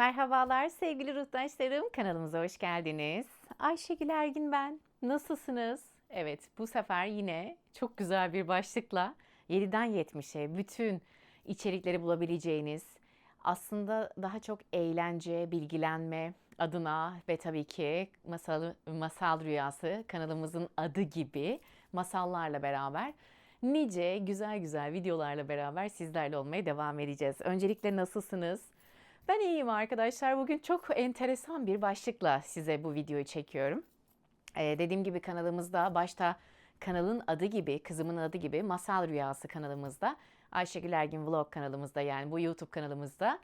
Merhabalar sevgili ruhtaşlarım. Kanalımıza hoş geldiniz. Ayşegül Ergin ben. Nasılsınız? Evet bu sefer yine çok güzel bir başlıkla 7'den 70'e bütün içerikleri bulabileceğiniz aslında daha çok eğlence, bilgilenme adına ve tabii ki masal, masal rüyası kanalımızın adı gibi masallarla beraber nice güzel güzel videolarla beraber sizlerle olmaya devam edeceğiz. Öncelikle nasılsınız? Ben iyiyim arkadaşlar. Bugün çok enteresan bir başlıkla size bu videoyu çekiyorum. Ee, dediğim gibi kanalımızda başta kanalın adı gibi, kızımın adı gibi Masal Rüyası kanalımızda, Ayşegül Ergin Vlog kanalımızda yani bu YouTube kanalımızda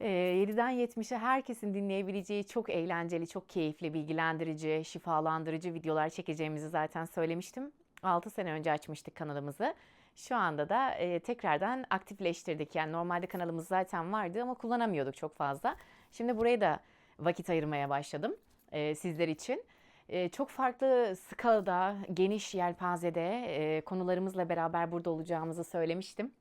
e, 7'den 70'e herkesin dinleyebileceği çok eğlenceli, çok keyifli, bilgilendirici, şifalandırıcı videolar çekeceğimizi zaten söylemiştim. 6 sene önce açmıştık kanalımızı. Şu anda da e, tekrardan aktifleştirdik. Yani normalde kanalımız zaten vardı ama kullanamıyorduk çok fazla. Şimdi buraya da vakit ayırmaya başladım e, sizler için. E, çok farklı skalada, geniş yelpazede e, konularımızla beraber burada olacağımızı söylemiştim.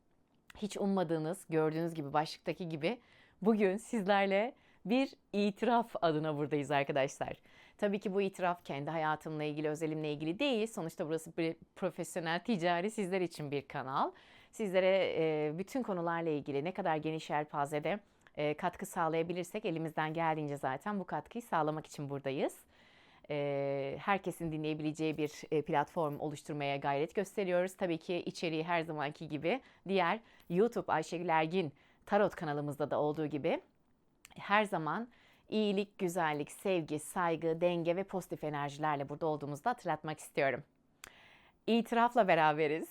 Hiç ummadığınız, gördüğünüz gibi başlıktaki gibi bugün sizlerle bir itiraf adına buradayız arkadaşlar. Tabii ki bu itiraf kendi hayatımla ilgili, özelimle ilgili değil. Sonuçta burası bir profesyonel, ticari sizler için bir kanal. Sizlere e, bütün konularla ilgili ne kadar geniş yelpazede e, katkı sağlayabilirsek elimizden geldiğince zaten bu katkıyı sağlamak için buradayız. E, herkesin dinleyebileceği bir e, platform oluşturmaya gayret gösteriyoruz. Tabii ki içeriği her zamanki gibi diğer YouTube Ayşegül Ergin Tarot kanalımızda da olduğu gibi her zaman iyilik, güzellik, sevgi, saygı, denge ve pozitif enerjilerle burada olduğumuzu hatırlatmak istiyorum. İtirafla beraberiz.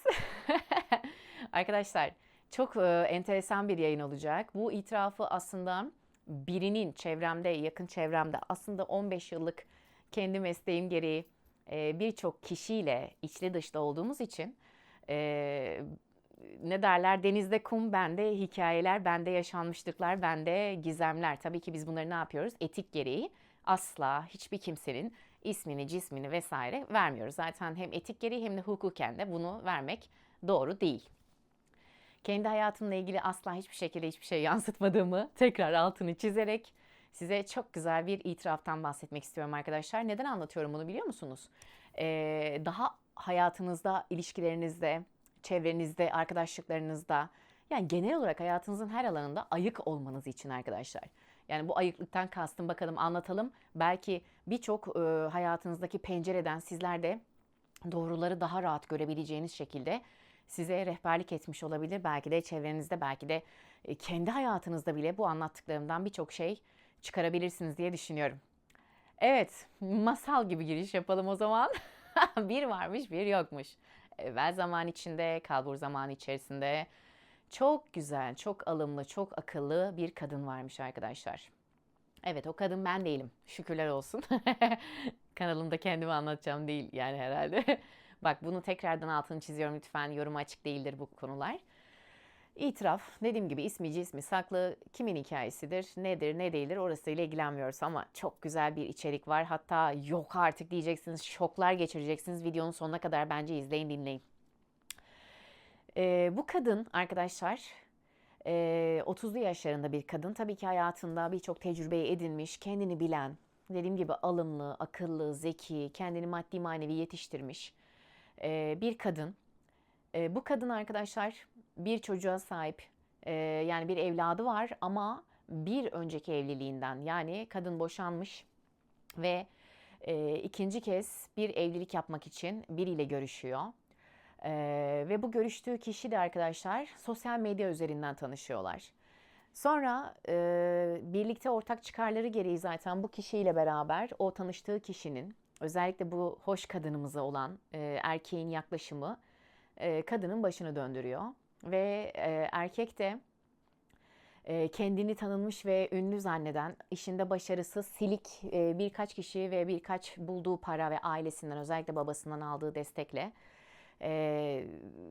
Arkadaşlar çok e, enteresan bir yayın olacak. Bu itirafı aslında birinin çevremde, yakın çevremde aslında 15 yıllık kendi mesleğim gereği e, birçok kişiyle içli dışta olduğumuz için e, ne derler denizde kum bende hikayeler bende yaşanmışlıklar bende gizemler tabii ki biz bunları ne yapıyoruz etik gereği asla hiçbir kimsenin ismini cismini vesaire vermiyoruz zaten hem etik gereği hem de hukuken de bunu vermek doğru değil. Kendi hayatımla ilgili asla hiçbir şekilde hiçbir şey yansıtmadığımı tekrar altını çizerek size çok güzel bir itiraftan bahsetmek istiyorum arkadaşlar. Neden anlatıyorum bunu biliyor musunuz? Ee, daha hayatınızda, ilişkilerinizde, çevrenizde, arkadaşlıklarınızda yani genel olarak hayatınızın her alanında ayık olmanız için arkadaşlar. Yani bu ayıklıktan kastım bakalım anlatalım. Belki birçok e, hayatınızdaki pencereden sizler de doğruları daha rahat görebileceğiniz şekilde size rehberlik etmiş olabilir. Belki de çevrenizde, belki de e, kendi hayatınızda bile bu anlattıklarımdan birçok şey çıkarabilirsiniz diye düşünüyorum. Evet, masal gibi giriş yapalım o zaman. bir varmış, bir yokmuş evvel zaman içinde, kalbur zaman içerisinde çok güzel, çok alımlı, çok akıllı bir kadın varmış arkadaşlar. Evet o kadın ben değilim. Şükürler olsun. Kanalımda kendimi anlatacağım değil yani herhalde. Bak bunu tekrardan altını çiziyorum lütfen. Yorum açık değildir bu konular. İtiraf dediğim gibi ismi cismi saklı kimin hikayesidir nedir ne değildir orasıyla ilgilenmiyoruz ama çok güzel bir içerik var hatta yok artık diyeceksiniz şoklar geçireceksiniz videonun sonuna kadar bence izleyin dinleyin. Ee, bu kadın arkadaşlar e, 30'lu yaşlarında bir kadın tabii ki hayatında birçok tecrübeyi edinmiş kendini bilen dediğim gibi alımlı akıllı zeki kendini maddi manevi yetiştirmiş e, bir kadın. E, bu kadın arkadaşlar bir çocuğa sahip e, yani bir evladı var ama bir önceki evliliğinden yani kadın boşanmış ve e, ikinci kez bir evlilik yapmak için biriyle görüşüyor. E, ve bu görüştüğü kişi de arkadaşlar sosyal medya üzerinden tanışıyorlar. Sonra e, birlikte ortak çıkarları gereği zaten bu kişiyle beraber o tanıştığı kişinin özellikle bu hoş kadınımıza olan e, erkeğin yaklaşımı e, kadının başını döndürüyor ve e, erkek de e, kendini tanınmış ve ünlü zanneden, işinde başarısız, silik e, birkaç kişi ve birkaç bulduğu para ve ailesinden özellikle babasından aldığı destekle e,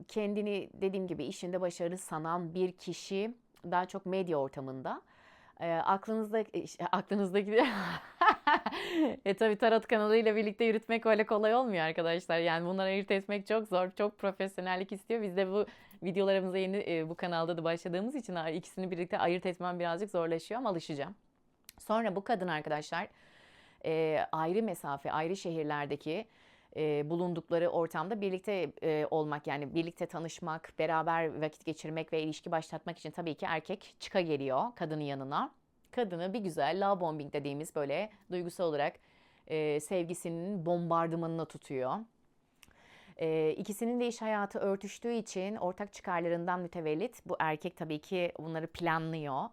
kendini dediğim gibi işinde başarılı sanan bir kişi daha çok medya ortamında. Aklınızda aklınızdaki e tabi tarot kanalıyla birlikte yürütmek öyle kolay olmuyor arkadaşlar. Yani bunları ayırt etmek çok zor. Çok profesyonellik istiyor. Biz de bu videolarımıza yeni e, bu kanalda da başladığımız için ikisini birlikte ayırt etmem birazcık zorlaşıyor ama alışacağım. Sonra bu kadın arkadaşlar e, ayrı mesafe, ayrı şehirlerdeki e, bulundukları ortamda birlikte e, olmak yani birlikte tanışmak, beraber vakit geçirmek ve ilişki başlatmak için tabii ki erkek çıka geliyor kadının yanına. Kadını bir güzel love bombing dediğimiz böyle duygusal olarak e, sevgisinin bombardımanına tutuyor. E, ikisinin de iş hayatı örtüştüğü için ortak çıkarlarından mütevellit bu erkek tabii ki bunları planlıyor.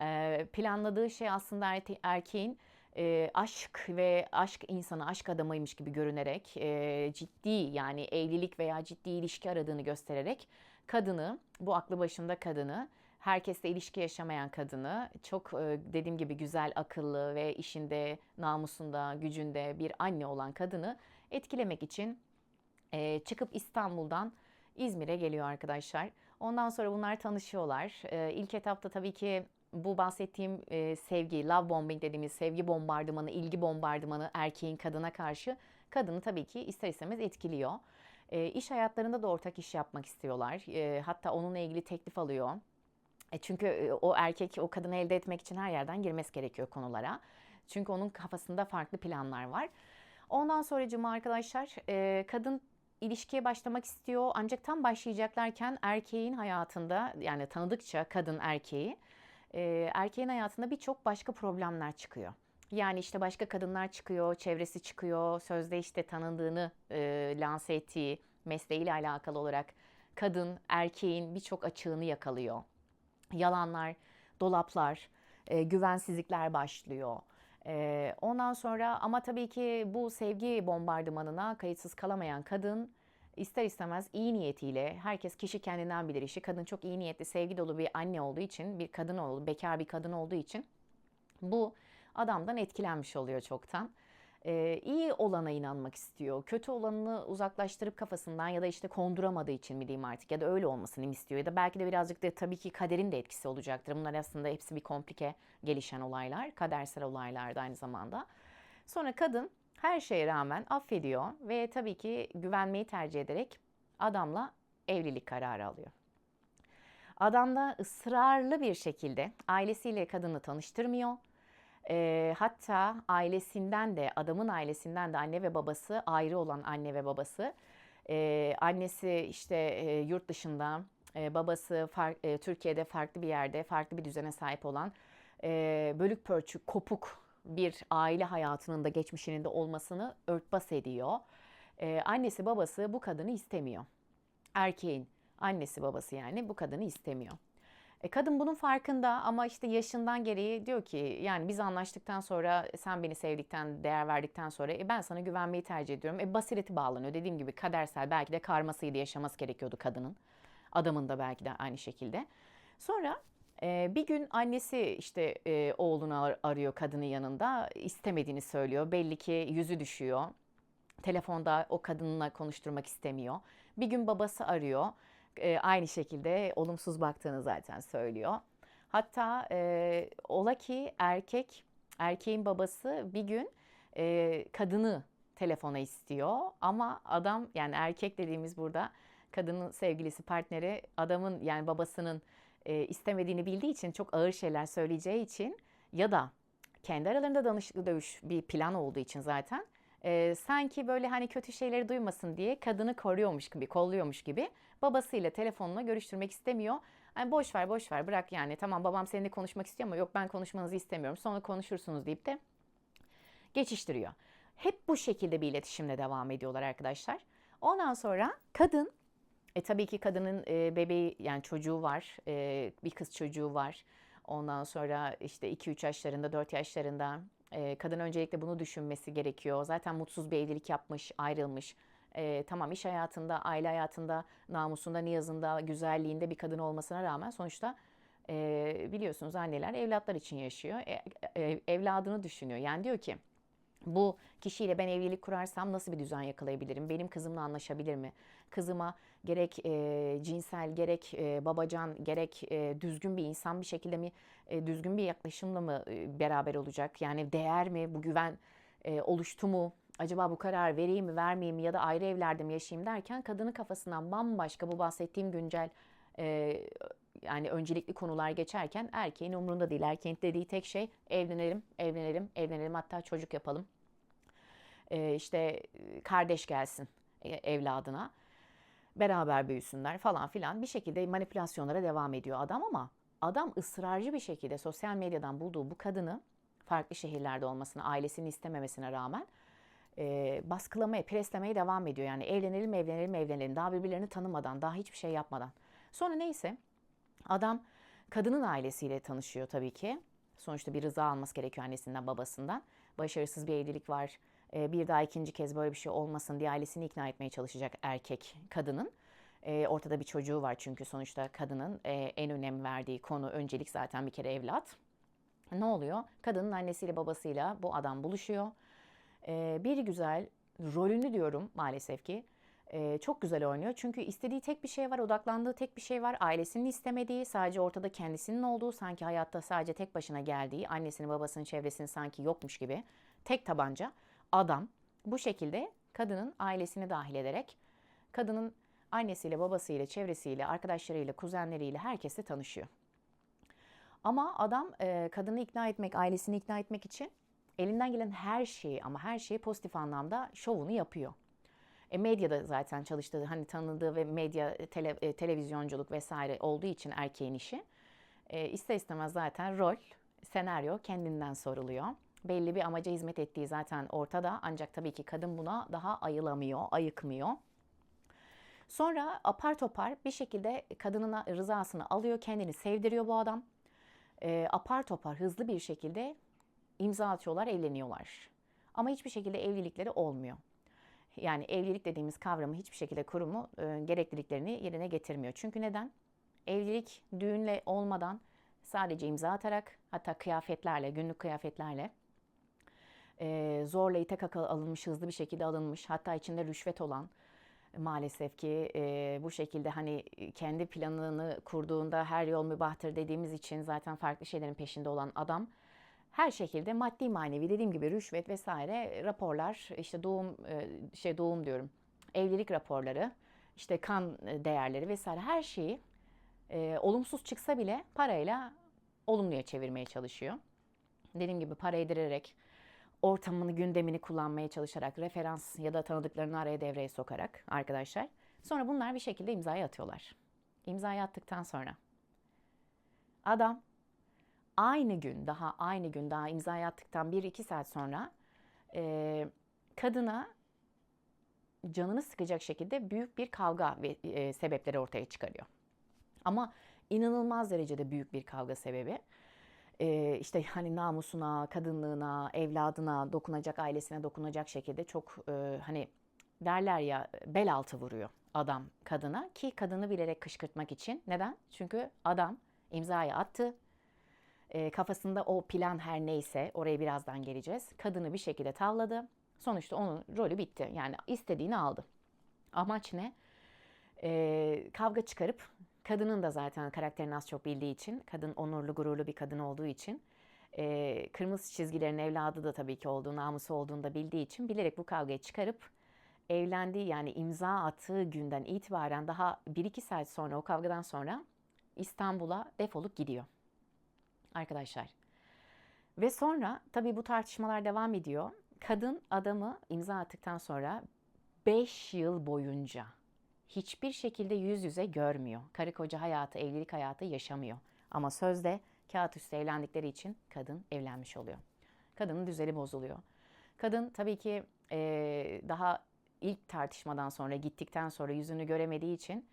E, planladığı şey aslında erkeğin e, aşk ve aşk insanı, aşk adamıymış gibi görünerek e, ciddi yani evlilik veya ciddi ilişki aradığını göstererek kadını, bu aklı başında kadını, herkesle ilişki yaşamayan kadını, çok e, dediğim gibi güzel, akıllı ve işinde, namusunda, gücünde bir anne olan kadını etkilemek için e, çıkıp İstanbul'dan İzmir'e geliyor arkadaşlar. Ondan sonra bunlar tanışıyorlar. E, ilk etapta tabii ki bu bahsettiğim sevgi, love bombing dediğimiz sevgi bombardımanı, ilgi bombardımanı erkeğin kadına karşı kadını tabii ki ister istemez etkiliyor. E, iş hayatlarında da ortak iş yapmak istiyorlar. E, hatta onunla ilgili teklif alıyor. E çünkü e, o erkek o kadını elde etmek için her yerden girmesi gerekiyor konulara. Çünkü onun kafasında farklı planlar var. Ondan sonra cuma arkadaşlar e, kadın ilişkiye başlamak istiyor ancak tam başlayacaklarken erkeğin hayatında yani tanıdıkça kadın erkeği e, erkeğin hayatında birçok başka problemler çıkıyor. Yani işte başka kadınlar çıkıyor, çevresi çıkıyor, sözde işte tanındığını e, lanse ettiği mesleğiyle alakalı olarak kadın erkeğin birçok açığını yakalıyor. Yalanlar, dolaplar, e, güvensizlikler başlıyor. E, ondan sonra ama tabii ki bu sevgi bombardımanına kayıtsız kalamayan kadın ister istemez iyi niyetiyle herkes kişi kendinden bilir işi. Kadın çok iyi niyetli, sevgi dolu bir anne olduğu için, bir kadın olduğu, bekar bir kadın olduğu için bu adamdan etkilenmiş oluyor çoktan. Ee, iyi olana inanmak istiyor. Kötü olanını uzaklaştırıp kafasından ya da işte konduramadığı için mi diyeyim artık ya da öyle olmasını istiyor ya da belki de birazcık da tabii ki kaderin de etkisi olacaktır. Bunlar aslında hepsi bir komplike gelişen olaylar, kadersel olaylar da aynı zamanda. Sonra kadın her şeye rağmen affediyor ve tabii ki güvenmeyi tercih ederek adamla evlilik kararı alıyor. Adam da ısrarlı bir şekilde ailesiyle kadını tanıştırmıyor. E, hatta ailesinden de adamın ailesinden de anne ve babası ayrı olan anne ve babası. E, annesi işte e, yurt dışında, e, babası far, e, Türkiye'de farklı bir yerde, farklı bir düzene sahip olan e, bölük pörçük, kopuk bir aile hayatının da geçmişinin de olmasını örtbas ediyor. Ee, annesi babası bu kadını istemiyor. Erkeğin annesi babası yani bu kadını istemiyor. E, kadın bunun farkında ama işte yaşından gereği diyor ki yani biz anlaştıktan sonra sen beni sevdikten, değer verdikten sonra e, ben sana güvenmeyi tercih ediyorum. E, basireti bağlanıyor. Dediğim gibi kadersel belki de karmasıydı yaşaması gerekiyordu kadının. Adamın da belki de aynı şekilde. Sonra ee, bir gün annesi işte e, oğlunu ar- arıyor kadının yanında istemediğini söylüyor. Belli ki yüzü düşüyor. Telefonda o kadınla konuşturmak istemiyor. Bir gün babası arıyor. Ee, aynı şekilde olumsuz baktığını zaten söylüyor. Hatta e, ola ki erkek erkeğin babası bir gün e, kadını telefona istiyor ama adam yani erkek dediğimiz burada kadının sevgilisi partneri adamın yani babasının e, istemediğini bildiği için çok ağır şeyler söyleyeceği için ya da kendi aralarında danışıklı dövüş bir plan olduğu için zaten e, sanki böyle hani kötü şeyleri duymasın diye kadını koruyormuş gibi, kolluyormuş gibi babasıyla telefonla görüştürmek istemiyor. Yani boş ver boş ver bırak yani tamam babam seninle konuşmak istiyor ama yok ben konuşmanızı istemiyorum sonra konuşursunuz deyip de geçiştiriyor. Hep bu şekilde bir iletişimle devam ediyorlar arkadaşlar. Ondan sonra kadın e tabii ki kadının e, bebeği yani çocuğu var. E, bir kız çocuğu var. Ondan sonra işte 2-3 yaşlarında, 4 yaşlarında e, kadın öncelikle bunu düşünmesi gerekiyor. Zaten mutsuz bir evlilik yapmış, ayrılmış. E, tamam iş hayatında, aile hayatında, namusunda, niyazında, güzelliğinde bir kadın olmasına rağmen sonuçta e, biliyorsunuz anneler evlatlar için yaşıyor. E, e, evladını düşünüyor. Yani diyor ki bu kişiyle ben evlilik kurarsam nasıl bir düzen yakalayabilirim? Benim kızımla anlaşabilir mi? Kızıma gerek e, cinsel, gerek e, babacan, gerek e, düzgün bir insan bir şekilde mi, e, düzgün bir yaklaşımla mı e, beraber olacak? Yani değer mi, bu güven e, oluştu mu? Acaba bu karar vereyim mi, vermeyeyim mi ya da ayrı evlerde mi yaşayayım derken kadının kafasından bambaşka bu bahsettiğim güncel e, yani öncelikli konular geçerken erkeğin umrunda değil. Erkeğin dediği tek şey evlenelim, evlenelim, evlenelim hatta çocuk yapalım. Ee, işte kardeş gelsin e, evladına. Beraber büyüsünler falan filan. Bir şekilde manipülasyonlara devam ediyor adam ama adam ısrarcı bir şekilde sosyal medyadan bulduğu bu kadını farklı şehirlerde olmasına, ailesini istememesine rağmen e, baskılamaya, preslemeye devam ediyor. Yani evlenelim, evlenelim, evlenelim. Daha birbirlerini tanımadan, daha hiçbir şey yapmadan. Sonra neyse adam kadının ailesiyle tanışıyor tabii ki. Sonuçta bir rıza alması gerekiyor annesinden, babasından. Başarısız bir evlilik var. E, bir daha ikinci kez böyle bir şey olmasın diye ailesini ikna etmeye çalışacak erkek kadının. E, ortada bir çocuğu var çünkü sonuçta kadının e, en önem verdiği konu öncelik zaten bir kere evlat. Ne oluyor? Kadının annesiyle babasıyla bu adam buluşuyor. E, bir güzel rolünü diyorum maalesef ki e, çok güzel oynuyor. Çünkü istediği tek bir şey var, odaklandığı tek bir şey var. Ailesinin istemediği, sadece ortada kendisinin olduğu, sanki hayatta sadece tek başına geldiği, annesini babasının çevresini sanki yokmuş gibi. Tek tabanca adam bu şekilde kadının ailesini dahil ederek kadının annesiyle, babasıyla, çevresiyle, arkadaşlarıyla, kuzenleriyle herkesle tanışıyor. Ama adam e, kadını ikna etmek, ailesini ikna etmek için elinden gelen her şeyi ama her şeyi pozitif anlamda şovunu yapıyor. E, medyada zaten çalıştığı, hani tanıdığı ve medya, tele, e, televizyonculuk vesaire olduğu için erkeğin işi. E, ister istemez zaten rol, senaryo kendinden soruluyor. Belli bir amaca hizmet ettiği zaten ortada ancak tabii ki kadın buna daha ayılamıyor, ayıkmıyor. Sonra apar topar bir şekilde kadının rızasını alıyor, kendini sevdiriyor bu adam. E, apar topar hızlı bir şekilde imza atıyorlar, evleniyorlar. Ama hiçbir şekilde evlilikleri olmuyor. Yani evlilik dediğimiz kavramı hiçbir şekilde kurumu e, gerekliliklerini yerine getirmiyor. Çünkü neden? Evlilik düğünle olmadan sadece imza atarak hatta kıyafetlerle, günlük kıyafetlerle e, zorla ite kaka alınmış, hızlı bir şekilde alınmış hatta içinde rüşvet olan maalesef ki e, bu şekilde hani kendi planını kurduğunda her yol mübahtır dediğimiz için zaten farklı şeylerin peşinde olan adam her şekilde maddi manevi dediğim gibi rüşvet vesaire raporlar işte doğum e, şey doğum diyorum evlilik raporları işte kan değerleri vesaire her şeyi e, olumsuz çıksa bile parayla olumluya çevirmeye çalışıyor. Dediğim gibi para yedirerek ortamını gündemini kullanmaya çalışarak referans ya da tanıdıklarını araya devreye sokarak arkadaşlar. Sonra bunlar bir şekilde imzayı atıyorlar. İmzayı attıktan sonra adam aynı gün daha aynı gün daha imzayı attıktan 1-2 saat sonra e, kadına canını sıkacak şekilde büyük bir kavga ve e, sebepleri ortaya çıkarıyor. Ama inanılmaz derecede büyük bir kavga sebebi. E, işte hani namusuna, kadınlığına, evladına dokunacak, ailesine dokunacak şekilde çok e, hani derler ya bel altı vuruyor adam kadına ki kadını bilerek kışkırtmak için. Neden? Çünkü adam imzayı attı e, kafasında o plan her neyse oraya birazdan geleceğiz. Kadını bir şekilde tavladı. Sonuçta onun rolü bitti. Yani istediğini aldı. Amaç ne? E, kavga çıkarıp kadının da zaten karakterini az çok bildiği için, kadın onurlu gururlu bir kadın olduğu için, e, kırmızı çizgilerin evladı da tabii ki olduğu, namusu olduğunu da bildiği için bilerek bu kavgayı çıkarıp evlendiği yani imza attığı günden itibaren daha 1-2 saat sonra o kavgadan sonra İstanbul'a defolup gidiyor arkadaşlar. Ve sonra tabii bu tartışmalar devam ediyor. Kadın adamı imza attıktan sonra 5 yıl boyunca hiçbir şekilde yüz yüze görmüyor. Karı koca hayatı, evlilik hayatı yaşamıyor. Ama sözde kağıt üstü evlendikleri için kadın evlenmiş oluyor. Kadının düzeni bozuluyor. Kadın tabii ki e, daha ilk tartışmadan sonra gittikten sonra yüzünü göremediği için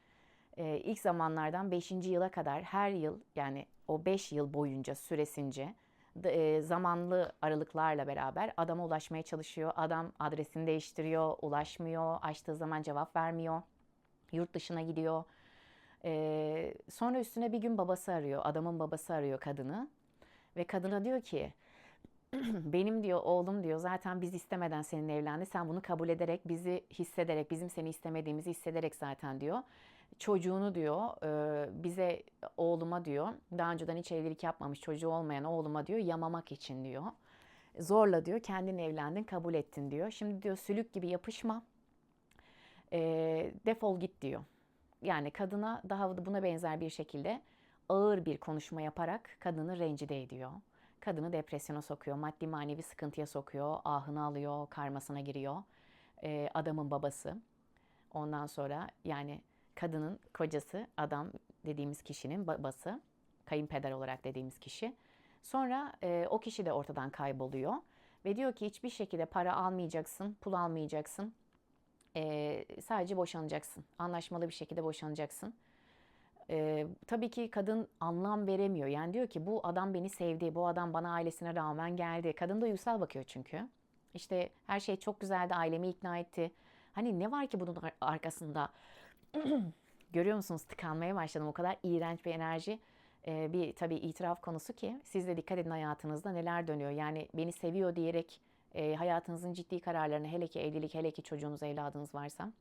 e, ilk zamanlardan 5. yıla kadar her yıl yani o 5 yıl boyunca süresince e, zamanlı aralıklarla beraber adama ulaşmaya çalışıyor. Adam adresini değiştiriyor, ulaşmıyor, açtığı zaman cevap vermiyor. Yurt dışına gidiyor. E, sonra üstüne bir gün babası arıyor, adamın babası arıyor kadını. Ve kadına diyor ki, benim diyor oğlum diyor zaten biz istemeden seninle evlendi. Sen bunu kabul ederek, bizi hissederek, bizim seni istemediğimizi hissederek zaten diyor çocuğunu diyor e, bize oğluma diyor daha önceden hiç evlilik yapmamış çocuğu olmayan oğluma diyor yamamak için diyor. Zorla diyor kendin evlendin kabul ettin diyor. Şimdi diyor sülük gibi yapışma e, defol git diyor. Yani kadına daha buna benzer bir şekilde ağır bir konuşma yaparak kadını rencide ediyor. Kadını depresyona sokuyor, maddi manevi sıkıntıya sokuyor, ahını alıyor, karmasına giriyor. Ee, adamın babası. Ondan sonra yani kadının kocası, adam dediğimiz kişinin babası, kayınpeder olarak dediğimiz kişi. Sonra e, o kişi de ortadan kayboluyor ve diyor ki hiçbir şekilde para almayacaksın, pul almayacaksın. E, sadece boşanacaksın. Anlaşmalı bir şekilde boşanacaksın. E, tabii ki kadın anlam veremiyor. Yani diyor ki bu adam beni sevdi, bu adam bana ailesine rağmen geldi. Kadın da duygusal bakıyor çünkü. İşte her şey çok güzeldi, ailemi ikna etti. Hani ne var ki bunun ar- arkasında? Görüyor musunuz? Tıkanmaya başladım. O kadar iğrenç bir enerji. Ee, bir tabii itiraf konusu ki siz de dikkat edin hayatınızda neler dönüyor. Yani beni seviyor diyerek e, hayatınızın ciddi kararlarını hele ki evlilik, hele ki çocuğunuz, evladınız varsa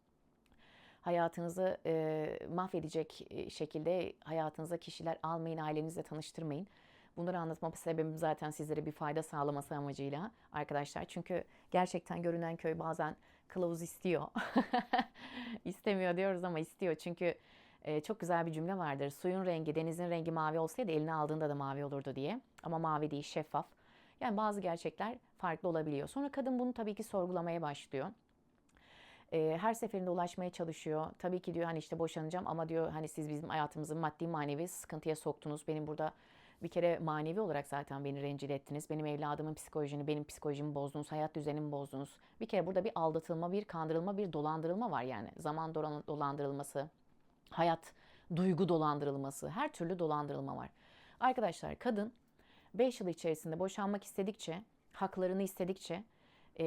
hayatınızı e, mahvedecek e, şekilde hayatınıza kişiler almayın, ailenizle tanıştırmayın. Bunları anlatma sebebim zaten sizlere bir fayda sağlaması amacıyla arkadaşlar. Çünkü gerçekten görünen köy bazen kılavuz istiyor. İstemiyor diyoruz ama istiyor. Çünkü e, çok güzel bir cümle vardır. Suyun rengi, denizin rengi mavi olsaydı eline aldığında da mavi olurdu diye. Ama mavi değil, şeffaf. Yani bazı gerçekler farklı olabiliyor. Sonra kadın bunu tabii ki sorgulamaya başlıyor. E, her seferinde ulaşmaya çalışıyor. Tabii ki diyor hani işte boşanacağım ama diyor hani siz bizim hayatımızı maddi manevi sıkıntıya soktunuz. Benim burada bir kere manevi olarak zaten beni rencide ettiniz. Benim evladımın psikolojini, benim psikolojimi bozdunuz, hayat düzenimi bozdunuz. Bir kere burada bir aldatılma, bir kandırılma, bir dolandırılma var yani. Zaman dolan- dolandırılması, hayat duygu dolandırılması, her türlü dolandırılma var. Arkadaşlar kadın 5 yıl içerisinde boşanmak istedikçe, haklarını istedikçe e,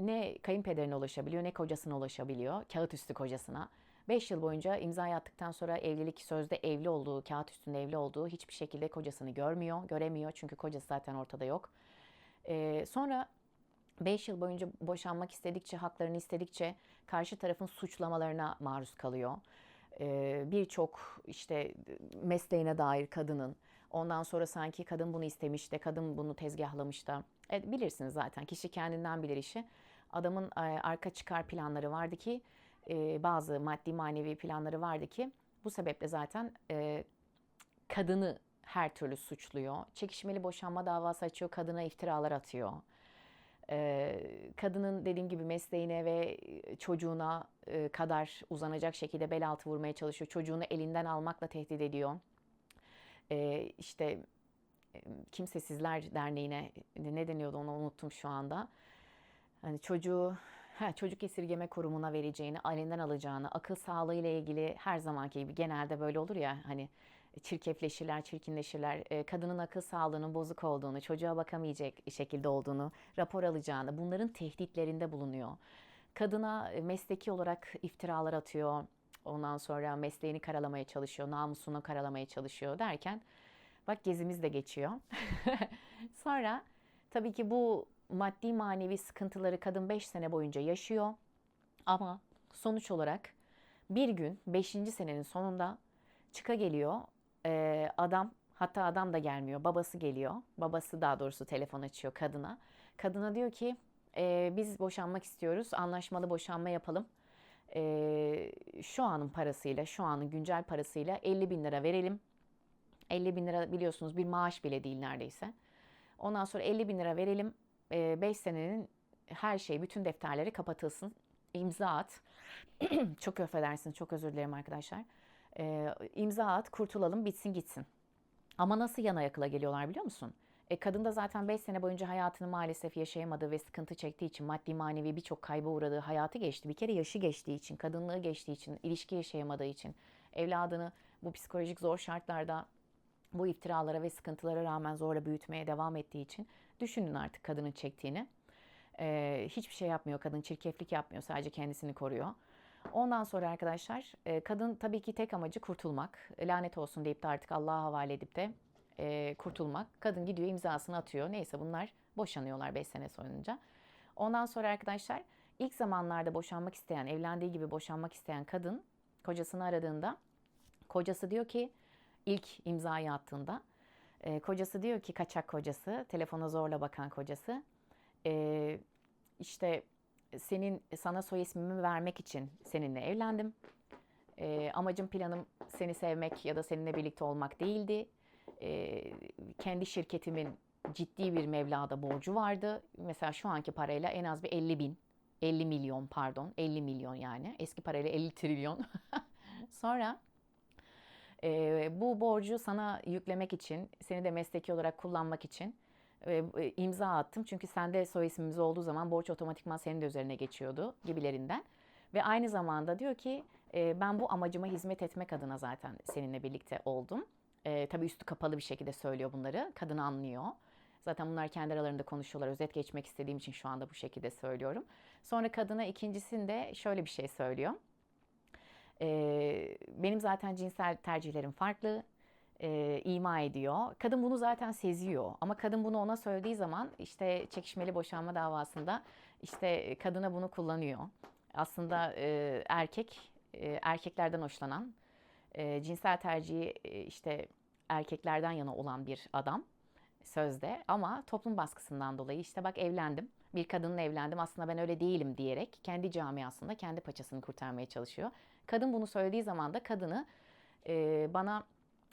ne kayınpederine ulaşabiliyor ne kocasına ulaşabiliyor. Kağıt üstü kocasına. 5 yıl boyunca imza attıktan sonra evlilik sözde evli olduğu, kağıt üstünde evli olduğu hiçbir şekilde kocasını görmüyor, göremiyor. Çünkü kocası zaten ortada yok. E, sonra 5 yıl boyunca boşanmak istedikçe, haklarını istedikçe karşı tarafın suçlamalarına maruz kalıyor. Birçok işte mesleğine dair kadının, ondan sonra sanki kadın bunu istemiş de, kadın bunu tezgahlamış da. Evet, bilirsiniz zaten, kişi kendinden bilir işi. Adamın e, arka çıkar planları vardı ki, e, bazı maddi manevi planları vardı ki, bu sebeple zaten e, kadını her türlü suçluyor. Çekişmeli boşanma davası açıyor, kadına iftiralar atıyor. Ee, kadının dediğim gibi mesleğine ve çocuğuna e, kadar uzanacak şekilde bel altı vurmaya çalışıyor. Çocuğunu elinden almakla tehdit ediyor. Ee, işte e, Kimsesizler Derneği'ne ne deniyordu onu unuttum şu anda. Hani çocuğu ha, çocuk esirgeme kurumuna vereceğini, elinden alacağını, akıl sağlığı ile ilgili her zamanki gibi genelde böyle olur ya hani çirkefleşirler, çirkinleşirler, e, kadının akıl sağlığının bozuk olduğunu, çocuğa bakamayacak şekilde olduğunu, rapor alacağını, bunların tehditlerinde bulunuyor. Kadına e, mesleki olarak iftiralar atıyor, ondan sonra mesleğini karalamaya çalışıyor, namusunu karalamaya çalışıyor derken bak gezimiz de geçiyor. sonra tabii ki bu maddi manevi sıkıntıları kadın 5 sene boyunca yaşıyor ama sonuç olarak bir gün 5. senenin sonunda çıka geliyor ee, adam hatta adam da gelmiyor babası geliyor babası daha doğrusu telefon açıyor kadına kadına diyor ki "Ee, biz boşanmak istiyoruz anlaşmalı boşanma yapalım Ee, şu anın parasıyla şu anın güncel parasıyla 50 bin lira verelim. 50 bin lira biliyorsunuz bir maaş bile değil neredeyse. Ondan sonra 50 bin lira verelim. 5 senenin her şey bütün defterleri kapatılsın. İmza at. Çok affedersiniz çok özür dilerim arkadaşlar. E, imza at, kurtulalım, bitsin gitsin. Ama nasıl yana yakıla geliyorlar biliyor musun? E, kadın da zaten 5 sene boyunca hayatını maalesef yaşayamadığı ve sıkıntı çektiği için, maddi manevi birçok kayba uğradığı hayatı geçti. Bir kere yaşı geçtiği için, kadınlığı geçtiği için, ilişki yaşayamadığı için, evladını bu psikolojik zor şartlarda bu iftiralara ve sıkıntılara rağmen zorla büyütmeye devam ettiği için düşünün artık kadının çektiğini. E, hiçbir şey yapmıyor, kadın çirkeflik yapmıyor, sadece kendisini koruyor. Ondan sonra arkadaşlar e, kadın tabii ki tek amacı kurtulmak. Lanet olsun deyip de artık Allah'a havale edip de e, kurtulmak. Kadın gidiyor imzasını atıyor. Neyse bunlar boşanıyorlar 5 sene soyunca. Ondan sonra arkadaşlar ilk zamanlarda boşanmak isteyen, evlendiği gibi boşanmak isteyen kadın kocasını aradığında kocası diyor ki ilk imzayı attığında e, kocası diyor ki kaçak kocası, telefona zorla bakan kocası e, işte senin sana soy ismimi vermek için seninle evlendim. E, amacım planım seni sevmek ya da seninle birlikte olmak değildi. E, kendi şirketimin ciddi bir mevlada borcu vardı. Mesela şu anki parayla en az bir 50 bin, 50 milyon pardon, 50 milyon yani. Eski parayla 50 trilyon. Sonra e, bu borcu sana yüklemek için, seni de mesleki olarak kullanmak için e, e, imza attım. Çünkü sende soy ismimiz olduğu zaman borç otomatikman senin de üzerine geçiyordu gibilerinden. Ve aynı zamanda diyor ki e, ben bu amacıma hizmet etmek adına zaten seninle birlikte oldum. Tabii üstü kapalı bir şekilde söylüyor bunları. Kadın anlıyor. Zaten bunlar kendi aralarında konuşuyorlar. Özet geçmek istediğim için şu anda bu şekilde söylüyorum. Sonra kadına ikincisinde şöyle bir şey söylüyor. E, benim zaten cinsel tercihlerim farklı e, ima ediyor. Kadın bunu zaten seziyor ama kadın bunu ona söylediği zaman işte çekişmeli boşanma davasında işte kadına bunu kullanıyor. Aslında e, erkek e, erkeklerden hoşlanan e, cinsel tercihi e, işte erkeklerden yana olan bir adam sözde ama toplum baskısından dolayı işte bak evlendim bir kadınla evlendim aslında ben öyle değilim diyerek kendi camiasında kendi paçasını kurtarmaya çalışıyor. Kadın bunu söylediği zaman da kadını e, bana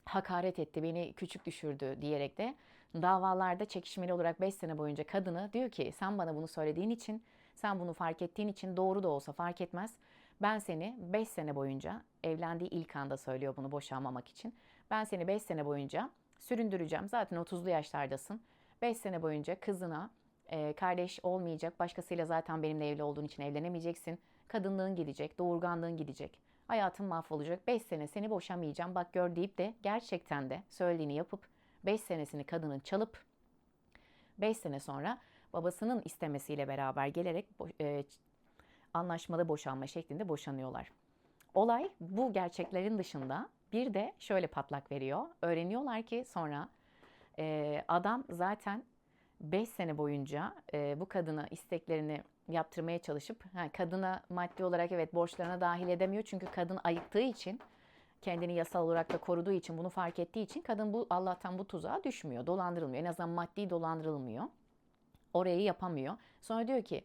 hakaret etti, beni küçük düşürdü diyerek de davalarda çekişmeli olarak 5 sene boyunca kadını diyor ki sen bana bunu söylediğin için, sen bunu fark ettiğin için doğru da olsa fark etmez. Ben seni 5 sene boyunca evlendiği ilk anda söylüyor bunu boşanmamak için. Ben seni 5 sene boyunca süründüreceğim. Zaten 30'lu yaşlardasın. 5 sene boyunca kızına e, kardeş olmayacak. Başkasıyla zaten benimle evli olduğun için evlenemeyeceksin. Kadınlığın gidecek, doğurganlığın gidecek. Hayatın mahvolacak. 5 sene seni boşamayacağım. Bak gör deyip de gerçekten de söylediğini yapıp 5 senesini kadının çalıp 5 sene sonra babasının istemesiyle beraber gelerek e, anlaşmalı boşanma şeklinde boşanıyorlar. Olay bu gerçeklerin dışında bir de şöyle patlak veriyor. Öğreniyorlar ki sonra e, adam zaten 5 sene boyunca e, bu kadına isteklerini yaptırmaya çalışıp ha, kadına maddi olarak evet borçlarına dahil edemiyor. Çünkü kadın ayıktığı için kendini yasal olarak da koruduğu için bunu fark ettiği için kadın bu Allah'tan bu tuzağa düşmüyor. Dolandırılmıyor. En azından maddi dolandırılmıyor. Orayı yapamıyor. Sonra diyor ki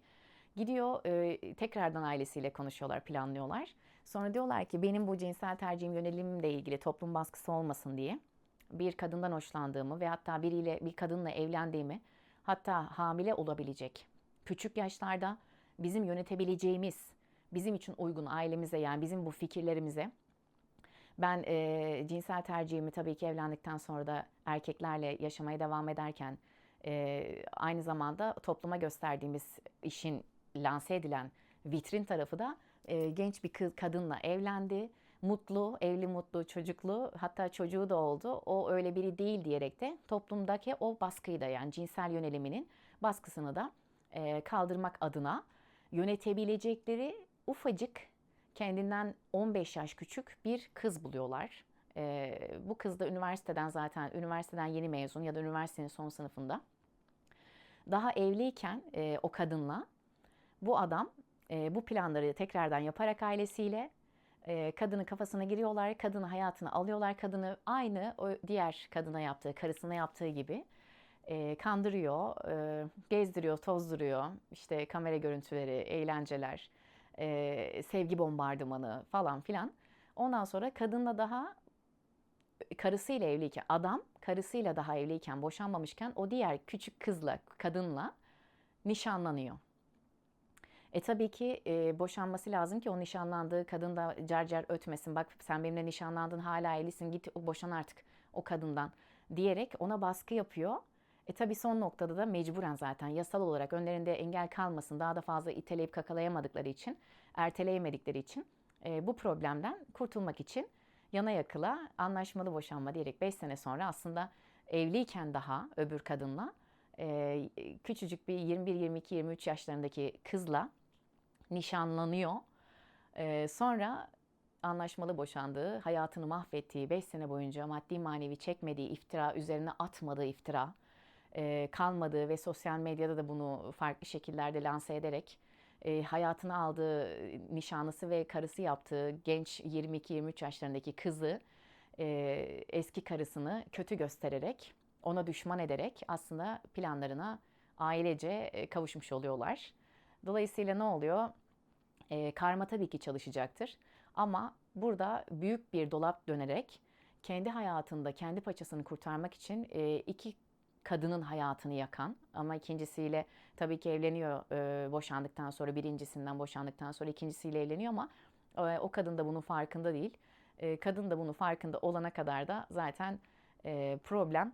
gidiyor e, tekrardan ailesiyle konuşuyorlar, planlıyorlar. Sonra diyorlar ki benim bu cinsel tercihim yönelimimle ilgili toplum baskısı olmasın diye bir kadından hoşlandığımı ve hatta biriyle bir kadınla evlendiğimi hatta hamile olabilecek küçük yaşlarda bizim yönetebileceğimiz, bizim için uygun ailemize yani bizim bu fikirlerimize ben e, cinsel tercihimi tabii ki evlendikten sonra da erkeklerle yaşamaya devam ederken e, aynı zamanda topluma gösterdiğimiz işin lanse edilen vitrin tarafı da e, genç bir kız, kadınla evlendi. Mutlu, evli mutlu, çocuklu hatta çocuğu da oldu. O öyle biri değil diyerek de toplumdaki o baskıyı da yani cinsel yöneliminin baskısını da e, kaldırmak adına yönetebilecekleri ufacık kendinden 15 yaş küçük bir kız buluyorlar. E, bu kız da üniversiteden zaten üniversiteden yeni mezun ya da üniversitenin son sınıfında. Daha evliyken e, o kadınla bu adam e, bu planları tekrardan yaparak ailesiyle e, kadının kafasına giriyorlar, kadını hayatına alıyorlar, kadını aynı o diğer kadına yaptığı, karısına yaptığı gibi e, kandırıyor, e, gezdiriyor, tozduruyor. İşte kamera görüntüleri, eğlenceler, e, sevgi bombardımanı falan filan. Ondan sonra kadınla daha karısıyla evliyken, adam karısıyla daha evliyken, boşanmamışken o diğer küçük kızla, kadınla nişanlanıyor. E tabii ki e, boşanması lazım ki o nişanlandığı kadın da car car ötmesin. Bak sen benimle nişanlandın hala evlisin git boşan artık o kadından diyerek ona baskı yapıyor. E tabi son noktada da mecburen zaten yasal olarak önlerinde engel kalmasın daha da fazla iteleyip kakalayamadıkları için, erteleyemedikleri için e, bu problemden kurtulmak için yana yakıla anlaşmalı boşanma diyerek 5 sene sonra aslında evliyken daha öbür kadınla e, küçücük bir 21, 22, 23 yaşlarındaki kızla nişanlanıyor. E, sonra anlaşmalı boşandığı, hayatını mahvettiği 5 sene boyunca maddi manevi çekmediği iftira, üzerine atmadığı iftira, e, kalmadığı ve sosyal medyada da bunu farklı şekillerde lanse ederek e, hayatını aldığı nişanlısı ve karısı yaptığı genç 22-23 yaşlarındaki kızı e, eski karısını kötü göstererek ona düşman ederek aslında planlarına ailece e, kavuşmuş oluyorlar. Dolayısıyla ne oluyor? E, karma tabii ki çalışacaktır. Ama burada büyük bir dolap dönerek kendi hayatında kendi paçasını kurtarmak için e, iki kadının hayatını yakan ama ikincisiyle tabii ki evleniyor e, boşandıktan sonra birincisinden boşandıktan sonra ikincisiyle evleniyor ama e, o kadın da bunun farkında değil. E, kadın da bunun farkında olana kadar da zaten e, problem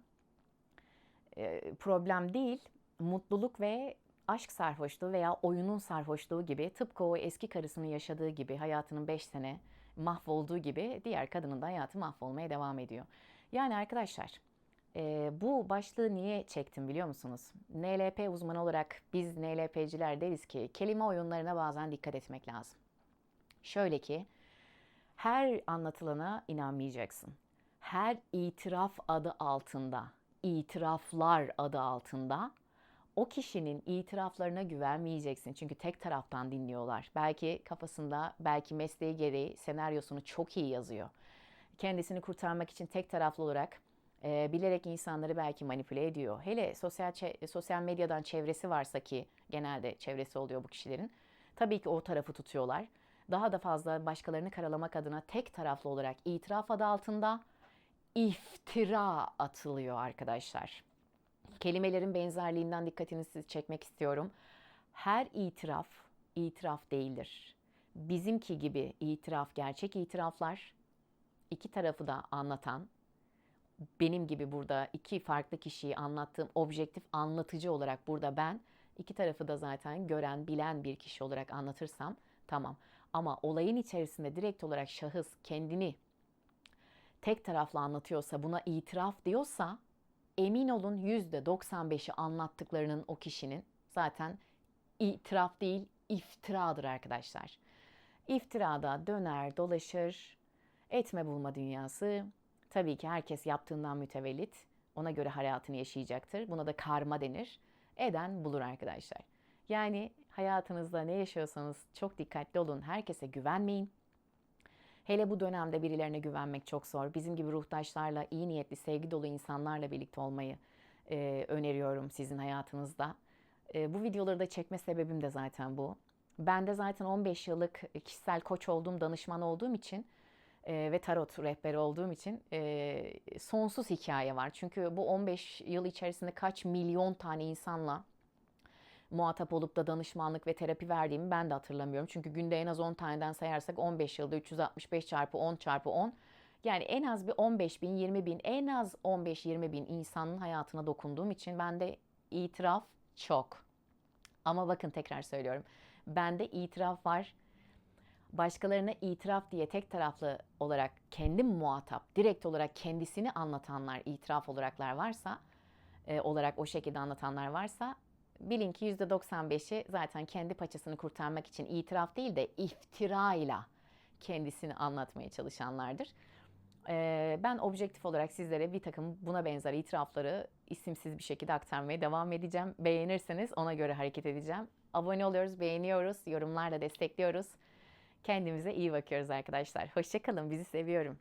e, problem değil mutluluk ve aşk sarhoşluğu veya oyunun sarhoşluğu gibi tıpkı o eski karısının yaşadığı gibi hayatının 5 sene mahvolduğu gibi diğer kadının da hayatı mahvolmaya devam ediyor. Yani arkadaşlar e, bu başlığı niye çektim biliyor musunuz? NLP uzmanı olarak biz NLP'ciler deriz ki kelime oyunlarına bazen dikkat etmek lazım. Şöyle ki her anlatılana inanmayacaksın. Her itiraf adı altında, itiraflar adı altında o kişinin itiraflarına güvenmeyeceksin. Çünkü tek taraftan dinliyorlar. Belki kafasında, belki mesleği gereği senaryosunu çok iyi yazıyor. Kendisini kurtarmak için tek taraflı olarak e, bilerek insanları belki manipüle ediyor. Hele sosyal sosyal medyadan çevresi varsa ki genelde çevresi oluyor bu kişilerin. Tabii ki o tarafı tutuyorlar. Daha da fazla başkalarını karalamak adına tek taraflı olarak itiraf adı altında iftira atılıyor arkadaşlar. Kelimelerin benzerliğinden dikkatinizi çekmek istiyorum. Her itiraf itiraf değildir. Bizimki gibi itiraf gerçek itiraflar iki tarafı da anlatan benim gibi burada iki farklı kişiyi anlattığım objektif anlatıcı olarak burada ben iki tarafı da zaten gören, bilen bir kişi olarak anlatırsam tamam. Ama olayın içerisinde direkt olarak şahıs kendini tek taraflı anlatıyorsa, buna itiraf diyorsa emin olun %95'i anlattıklarının o kişinin zaten itiraf değil iftiradır arkadaşlar. İftirada döner dolaşır etme bulma dünyası. Tabii ki herkes yaptığından mütevellit ona göre hayatını yaşayacaktır. Buna da karma denir. Eden bulur arkadaşlar. Yani hayatınızda ne yaşıyorsanız çok dikkatli olun. Herkese güvenmeyin. Hele bu dönemde birilerine güvenmek çok zor. Bizim gibi ruhtaşlarla, iyi niyetli, sevgi dolu insanlarla birlikte olmayı e, öneriyorum sizin hayatınızda. E, bu videoları da çekme sebebim de zaten bu. Ben de zaten 15 yıllık kişisel koç olduğum, danışman olduğum için e, ve tarot rehberi olduğum için e, sonsuz hikaye var. Çünkü bu 15 yıl içerisinde kaç milyon tane insanla muhatap olup da danışmanlık ve terapi verdiğimi ben de hatırlamıyorum. Çünkü günde en az 10 taneden sayarsak 15 yılda 365 çarpı 10 çarpı 10 yani en az bir 15 bin, 20 bin, en az 15-20 bin insanın hayatına dokunduğum için bende itiraf çok. Ama bakın tekrar söylüyorum. Bende itiraf var. Başkalarına itiraf diye tek taraflı olarak kendim muhatap, direkt olarak kendisini anlatanlar, itiraf olaraklar varsa, e, olarak o şekilde anlatanlar varsa bilin ki %95'i zaten kendi paçasını kurtarmak için itiraf değil de iftirayla kendisini anlatmaya çalışanlardır. Ee, ben objektif olarak sizlere bir takım buna benzer itirafları isimsiz bir şekilde aktarmaya devam edeceğim. Beğenirseniz ona göre hareket edeceğim. Abone oluyoruz, beğeniyoruz, yorumlarla destekliyoruz. Kendimize iyi bakıyoruz arkadaşlar. Hoşçakalın, bizi seviyorum.